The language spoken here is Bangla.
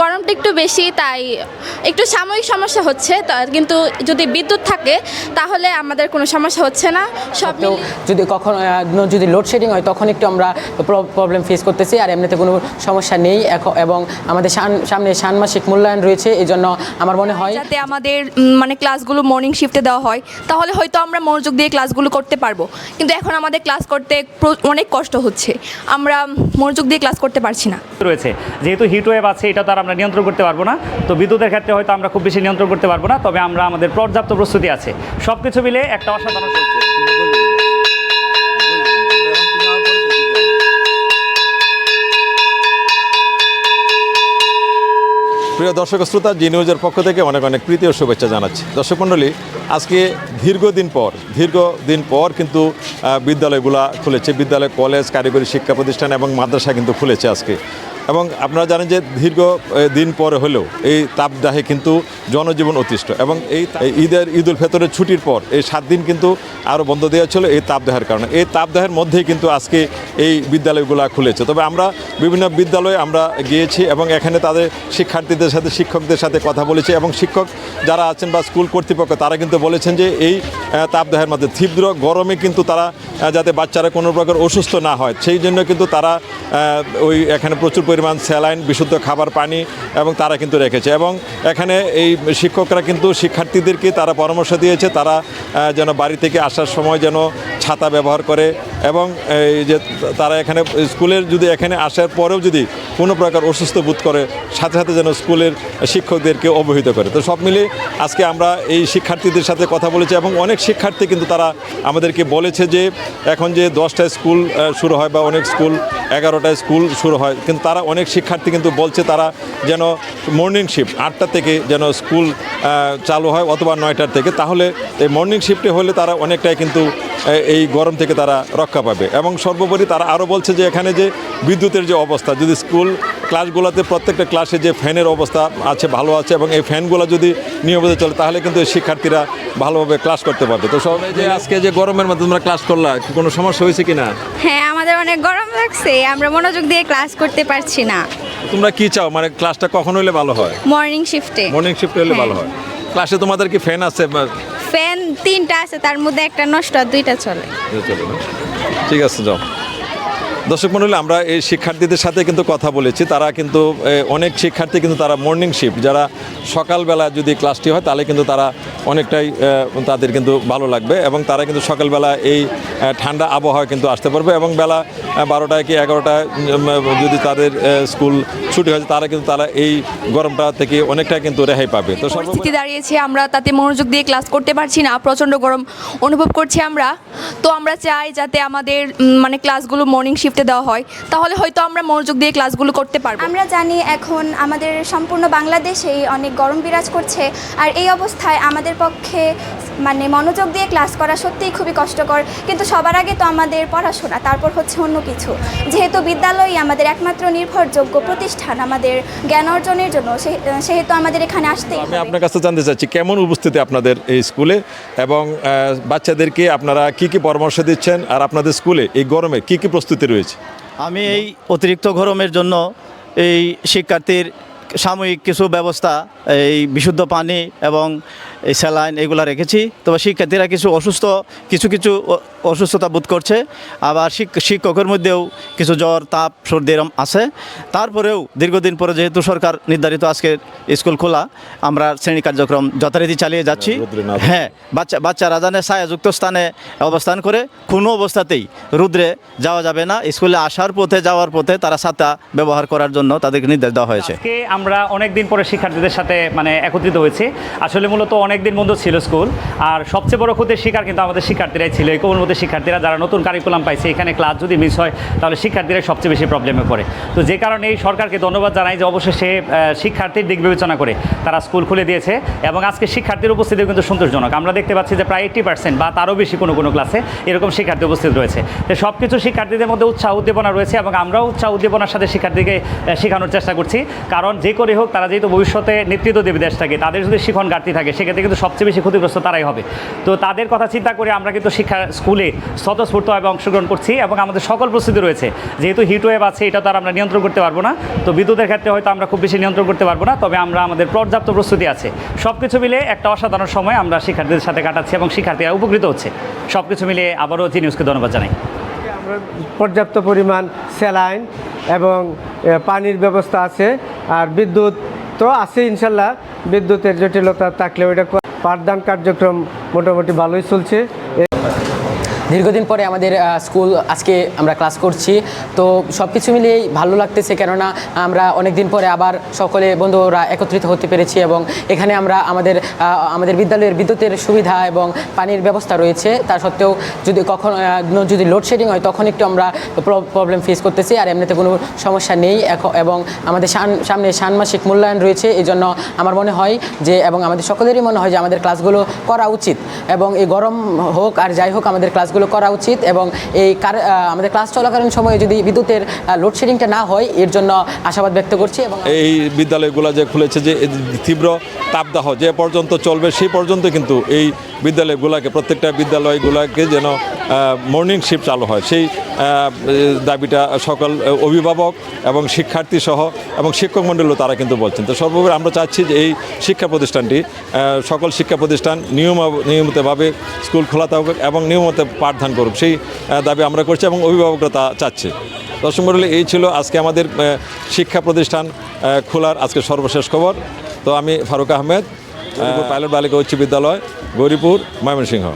গরমটা একটু বেশি তাই একটু সাময়িক সমস্যা হচ্ছে তা- কিন্তু যদি বিদ্যুৎ থাকে তাহলে আমাদের কোনো সমস্যা হচ্ছে না। সব যদি কখনো যদি লোডশেডিং হয় তখন একটু আমরা প্রবলেম ফেস করতেছি আর এমনিতে কোনো সমস্যা নেই। এখন এবং আমাদের সান- সামনে ষান্মাসিক মূল্যায়ন রয়েছে এই জন্য আমার মনে হয় যাতে আমাদের মানে ক্লাসগুলো মর্নিং শিফটে দেওয়া হয় তাহলে হয়তো আমরা মনোযোগ দিয়ে ক্লাসগুলো করতে পারব। কিন্তু এখন আমাদের ক্লাস করতে অনেক কষ্ট হচ্ছে। আমরা মনোযোগ দিয়ে ক্লাস করতে পারছি না। রয়েছে যেহেতু হিট ওয়েভ আছে এটা তো আর আমরা নিয়ন্ত্রণ করতে পারব না। তো বিদ্যুতের ক্ষেত্রে হয়তো আমরা খুব বেশি নিয়ন্ত্রণ করতে পারব না, তবে আমরা আমাদের পর্যাপ্ত প্রস্তুতি আছে। সব কিছু মিলে একটা অসাধারণ প্রিয় দর্শক শ্রোতা, জি নিউজের পক্ষ থেকে অনেক অনেক প্রীতি ও শুভেচ্ছা জানাচ্ছি। দর্শক মণ্ডলী, আজকে দীর্ঘদিন পর দীর্ঘদিন পর কিন্তু বিদ্যালয়গুলা খুলেছে। বিদ্যালয়, কলেজ, কারিগরি শিক্ষা প্রতিষ্ঠান এবং মাদ্রাসা কিন্তু খুলেছে আজকে। এবং আপনারা জানেন যে দীর্ঘ দিন পরে হলেও এই তাপদাহে কিন্তু জনজীবন অতিষ্ঠ এবং এই ঈদের ঈদ উল ফেতরের ছুটির পর এই সাত দিন কিন্তু আরও বন্ধ দেওয়া ছিল এই তাপদাহের কারণে। এই তাপদাহের মধ্যেই কিন্তু আজকে এই বিদ্যালয়গুলো খুলেছে। তবে আমরা বিভিন্ন বিদ্যালয়ে আমরা গিয়েছি এবং এখানে তাদের শিক্ষার্থীদের সাথে, শিক্ষকদের সাথে কথা বলেছি এবং শিক্ষক যারা আছেন বা স্কুল কর্তৃপক্ষ, তারা কিন্তু বলেছেন যে এই তাপদাহের মধ্যে তীব্র গরমে কিন্তু তারা যাতে বাচ্চারা কোনো প্রকার অসুস্থ না হয়। সেই জন্য কিন্তু তারা ওই এখানে প্রচুর পরিমাণ স্যালাইন, বিশুদ্ধ খাবার, পানি এবং তারা কিন্তু রেখেছে। এবং এখানে এই শিক্ষকরা কিন্তু শিক্ষার্থীদেরকে তারা পরামর্শ দিয়েছে, তারা যেন বাড়ি থেকে আসার সময় যেন ছাতা ব্যবহার করে এবং এই যে তারা এখানে স্কুলের যদি এখানে আসার পরেও যদি কোনো প্রকার অসুস্থ বোধ করে, সাথে সাথে যেন স্কুলের শিক্ষকদেরকে অবহিত করে। তো সব মিলিয়ে আজকে আমরা এই শিক্ষার্থীদের সাথে কথা বলেছি এবং অনেক শিক্ষার্থী কিন্তু তারা আমাদেরকে বলেছে যে, এখন যে দশটায় স্কুল শুরু হয় বা অনেক স্কুল, এগারোটায় স্কুল শুরু হয়, কিন্তু তারা অনেক শিক্ষার্থী কিন্তু বলছে তারা যেন মর্নিং শিফট আটটা থেকে যেন স্কুল চালু হয় অথবা নয়টার থেকে। তাহলে এই মর্নিং শিফটে হলে তারা অনেকটাই কিন্তু এই গরম থেকে তারা রক্ষা পাবে। এবং সর্বোপরি তারা আরও বলছে যে এখানে যে বিদ্যুতের যে অবস্থা, যদি স্কুল ক্লাসগুলোতে প্রত্যেকটা ক্লাসে যে ফ্যানের অবস্থা আছে, ভালো আছে এবং এই ফ্যানগুলো যদি নিয়মিত চলে, তাহলে কিন্তু শিক্ষার্থীরা ভালোভাবে ক্লাস করতে পারবে। তো সব যে আজকে যে গরমের মধ্যে তোমরা ক্লাস করলা কোনো সমস্যা হয়েছে কি না হ্যাঁ আমাদের অনেক গরম লাগছে। আমরা মনোযোগ দিয়ে ক্লাস করতে পারছি না। তোমরা কি চাও? মানে ক্লাসটা কখন হলে ভালো হয়? মর্নিং শিফটে মর্নিং শিফটে হলে ভালো হয়। ক্লাসে তোমাদের কি ফ্যান আছে ফ্যান তিনটা আছে তার মধ্যে একটা নষ্ট আর দুইটা চলে। ঠিক আছে যাও। দর্শক মন্ডলী, আমরা এই শিক্ষার্থীদের সাথে কিন্তু কথা বলেছি। তারা কিন্তু অনেক শিক্ষার্থী কিন্তু তারা মর্নিং শিফট যারা সকালবেলা যদি ক্লাসটি হয়, তাহলে কিন্তু তারা অনেকটাই তাদের কিন্তু ভালো লাগবে এবং তারা কিন্তু সকালবেলা এই ঠান্ডা আবহাওয়া কিন্তু আসতে পারবে এবং বেলা বারোটায় কি এগারোটায় যদি তাদের স্কুল ছুটি হয়, তারা কিন্তু তারা এই গরমটা থেকে অনেকটাই কিন্তু রেহাই পাবে। তো পরিস্থিতি দাঁড়িয়েছে, আমরা তাতে মনোযোগ দিয়ে ক্লাস করতে পারছি না, প্রচণ্ড গরম অনুভব করছি আমরা। তো আমরা চাই যাতে আমাদের মানে ক্লাসগুলো মর্নিং শিফটে দেওয়া হয় তাহলে হয়তো আমরা মনোযোগ দিয়ে ক্লাসগুলো করতে পারব। আমরা জানি এখন আমাদের সম্পূর্ণ বাংলাদেশেই অনেক গরম বিরাজ করছে আর এই অবস্থায় আমাদের পক্ষে মানে মনোযোগ দিয়ে ক্লাস করা সত্যিই খুবই কষ্টকর কিন্তু সবার আগে তো আমাদের পড়াশোনা তারপর হচ্ছে অন্য কিছু। যেহেতু বিদ্যালয়ই আমাদের একমাত্র নির্ভরযোগ্য প্রতিষ্ঠান আমাদের জ্ঞান অর্জনের জন্য সেহেতু আমাদের এখানে আসতেই আমি আপনার কাছে জানতে চাচ্ছি কেমন উপস্থিতি আপনাদের এই স্কুলে? এবং বাচ্চাদেরকে আপনারা কি কি পরামর্শ দিচ্ছেন? আর আপনাদের স্কুলে এই গরমে কি কি প্রস্তুতি রয়েছে? আমি এই অতিরিক্ত গরমের জন্য এই শিক্ষার্থীর সাময়িক কিছু ব্যবস্থা এই বিশুদ্ধ পানি এবং এই স্যালাইন এগুলো রেখেছি। তবে শিক্ষার্থীরা কিছু অসুস্থ কিছু কিছু অসুস্থতা বোধ করছে। আবার শিক- শিক্ষকের মধ্যেও কিছু জ্বর তাপ সর্দি এরম আছে। তারপরেও দীর্ঘদিন পরে যেহেতু সরকার নির্ধারিত আজকে স্কুল খোলা আমরা শ্রেণি কার্যক্রম যথারীতি চালিয়ে যাচ্ছি। হ্যাঁ বাচ্চা বাচ্চারা জানে ছায়াযুক্ত স্থানে অবস্থান করে কোনো অবস্থাতেই রুদ্রে যাওয়া যাবে না। স্কুলে আসার পথে যাওয়ার পথে তারা ছাতা ব্যবহার করার জন্য তাদেরকে নির্দেশ দেওয়া হয়েছে। আমরা অনেক দিন পরে শিক্ষার্থীদের সাথে মানে একত্রিত হয়েছি। আসলে মূলত অনেক দিন বন্ধ ছিল স্কুল। আর সবচেয়ে বড় ক্ষতির শিকার কিন্তু আমাদের শিক্ষার্থীরাই ছিল। এই কোমলমতি শিক্ষার্থীরা যারা নতুন কারিকুলাম পাইছে এখানে ক্লাস যদি মিস হয় তাহলে শিক্ষার্থীরা সবচেয়ে বেশি প্রবলেমে পড়ে। তো যে কারণে এই সরকারকে ধন্যবাদ জানাই যে অবশেষে আহ, শিক্ষার্থীর দিক বিবেচনা করে তারা স্কুল খুলে দিয়েছে এবং আজকে শিক্ষার্থীর উপস্থিতিও কিন্তু সন্তোষজনক। আমরা দেখতে পাচ্ছি যে প্রায় এইটি পার্সেন্ট বা তারও বেশি কোনো কোনো ক্লাসে এরকম শিক্ষার্থী উপস্থিত রয়েছে। তো সব কিছু শিক্ষার্থীদের মধ্যে উৎসাহ উদ্দীপনা রয়েছে এবং আমরাও উৎসাহ উদ্দীপনার সাথে শিক্ষার্থীকে শেখানোর চেষ্টা করছি। কারণ যে যে করে হোক, তারা যেহেতু ভবিষ্যতে নেতৃত্ব দেবে দেশটাকে, তাদের যদি শিখন ঘাটতি থাকে, সেক্ষেত্রে কিন্তু সবচেয়ে বেশি ক্ষতিগ্রস্ত তারাই হবে। তো তাদের কথা চিন্তা করে আমরা কিন্তু শিক্ষা স্কুলে স্বতঃস্ফূর্তভাবে অংশগ্রহণ করছি এবং আমাদের সকল প্রস্তুতি রয়েছে। যেহেতু হিট ওয়েভ আছে, এটা তো আর আমরা নিয়ন্ত্রণ করতে পারব না। তো বিদ্যুতের ক্ষেত্রে হয়তো আমরা খুব বেশি নিয়ন্ত্রণ করতে পারব না, তবে আমরা আমাদের পর্যাপ্ত প্রস্তুতি আছে। সব কিছু মিলে একটা অসাধারণ সময় আমরা শিক্ষার্থীদের সাথে কাটাচ্ছি এবং শিক্ষার্থীরা উপকৃত হচ্ছে। সব কিছু মিলে আবারও জি নিউজকে ধন্যবাদ জানাই। পর্যাপ্ত পরিমাণ স্যালাইন এবং পানির ব্যবস্থা আছে। আর বিদ্যুৎ তো আছে ইনশাল্লাহ। বিদ্যুতের জটিলতা থাকলে ওইটা পাঠদান কার্যক্রম মোটামুটি ভালোই চলছে। দীর্ঘদিন পরে আমাদের স্কুল আজকে আমরা ক্লাস করছি। তো সব কিছু মিলিয়েই ভালো লাগতেছে কেননা আমরা অনেক দিন পরে আবার সকলে বন্ধুরা একত্রিত হতে পেরেছি এবং এখানে আমরা আমাদের আমাদের বিদ্যালয়ের বিদ্যুতের সুবিধা এবং পানির ব্যবস্থা রয়েছে। তা সত্ত্বেও যদি কখন যদি লোডশেডিং হয় তখন একটু আমরা প্রবলেম ফেস করতেছি আর এমনিতে কোনো সমস্যা নেই। এবং আমাদের সামনে ষান্মাসিক মূল্যায়ন রয়েছে। এই জন্য আমার মনে হয় যে এবং আমাদের সকলেরই মনে হয় যে আমাদের ক্লাসগুলো করা উচিত। এবং এই গরম হোক আর যাই হোক আমাদের ক্লাসগুলো করা উচিত এবং এই আমাদের ক্লাস চলাকালীন সময়ে যদি বিদ্যুতের লোডশেডিংটা না হয়, এর জন্য আশাবাদ ব্যক্ত করছি এবং এই বিদ্যালয়গুলো যে খুলেছে, যে তীব্র তাপদাহ যে পর্যন্ত চলবে সেই পর্যন্ত কিন্তু এই বিদ্যালয়গুলোকে, প্রত্যেকটা বিদ্যালয়গুলোকে যেন মর্নিং শিফট চালু হয়। সেই দাবিটা সকল অভিভাবক এবং শিক্ষার্থী সহ এবং শিক্ষক মণ্ডলীও তারা কিন্তু বলছেন। তো সর্বোপরি আমরা চাচ্ছি যে এই শিক্ষা প্রতিষ্ঠানটি সকল শিক্ষা প্রতিষ্ঠান নিয়ম, নিয়মিতভাবে স্কুল খোলা থাকুক এবং নিয়মিত পাঠদান করুক, সেই দাবি আমরা করছি এবং অভিভাবকরা তা চাচ্ছে। দর্শক মন্ডলী এই ছিল আজকে আমাদের শিক্ষা প্রতিষ্ঠান খোলার আজকে সর্বশেষ খবর। তো আমি ফারুক আহমেদ পাইলট বালিকা উচ্চ বিদ্যালয়, গৌরীপুর, ময়মনসিংহ।